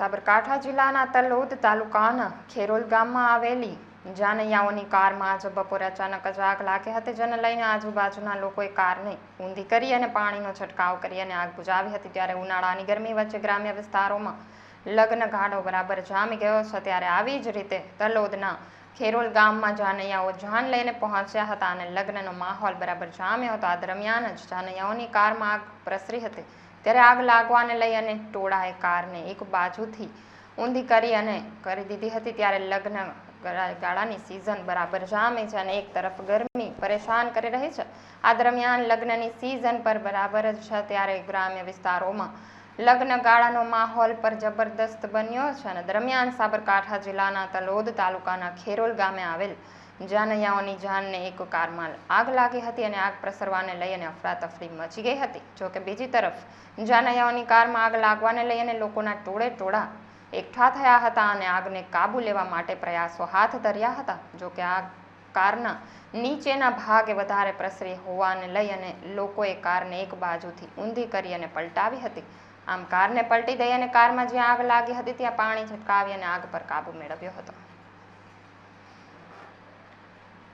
સાબરકાંઠા જિલ્લાના તલોદ તાલુકાના ખેરોલ ગામમાં આવેલી જાનૈયાઓની કારમાં આજે બપોરે અચાનક જ આગ લાગી હતી, જેને લઈને આજુબાજુના લોકોએ કારને ઊંધી કરી અને પાણીનો છંટકાવ કરી અને આગ બુજાવી હતી. ત્યારે ઉનાળાની ગરમી વચ્ચે ગ્રામ્ય વિસ્તારોમાં લગ્ન ગાળો બરાબર જામી ગયો છે ત્યારે આવી જ રીતે તલોદના ખેરોલ ગામમાં જાનૈયાઓ જાન લઈને પહોંચ્યા હતા અને લગ્નનો માહોલ બરાબર જામ્યો હતો. આ દરમિયાન જ જાનૈયાઓની કારમાં આગ પ્રસરી હતી. ત્યારે આગ લાગવાને લઈ અને ટોળાએ કારને એક બાજુથી ઊંધી કરી અને કરી દીધી હતી. ત્યારે લગ્ન ગાળાની સિઝન બરાબર જામે છે અને એક તરફ ગરમી પરેશાન કરી રહી છે. આ દરમિયાન લગ્નની સિઝન પર બરાબર જ છે ત્યારે ગ્રામ્ય વિસ્તારોમાં લગ્ન ગાળાનો માહોલ પર જબરદસ્ત બન્યો છે અને દરમિયાન સાબરકાંઠા જિલ્લાના તલોદ તાલુકાના ખેરોલ ગામે આવેલ જાનૈયાઓની જાનને એક કારમાં આગ લાગી હતી અને આગ પ્રસરવાને લઈ અને અફરાતફરી મચી ગઈ હતી. જોકે બીજી તરફ, જાનૈયાઓની કારમાં આગ લાગવાને લઈ અને લોકોના ટોળે ટોળા એકઠા થયા હતા અને આગને કાબુ લેવા માટે પ્રયાસો હાથ ધર્યા હતા. જોકે આ કારના નીચેના ભાગે વધારે પ્રસરી હોવાને લઈ અને લોકોએ કારને એક બાજુથી ઊંધી કરી અને પલટાવી હતી. આમ કારને પલટી દઈ અને કારમાં જ્યાં આગ લાગી હતી ત્યાં પાણી છટકાવી અને આગ પર કાબુ મેળવ્યો હતો.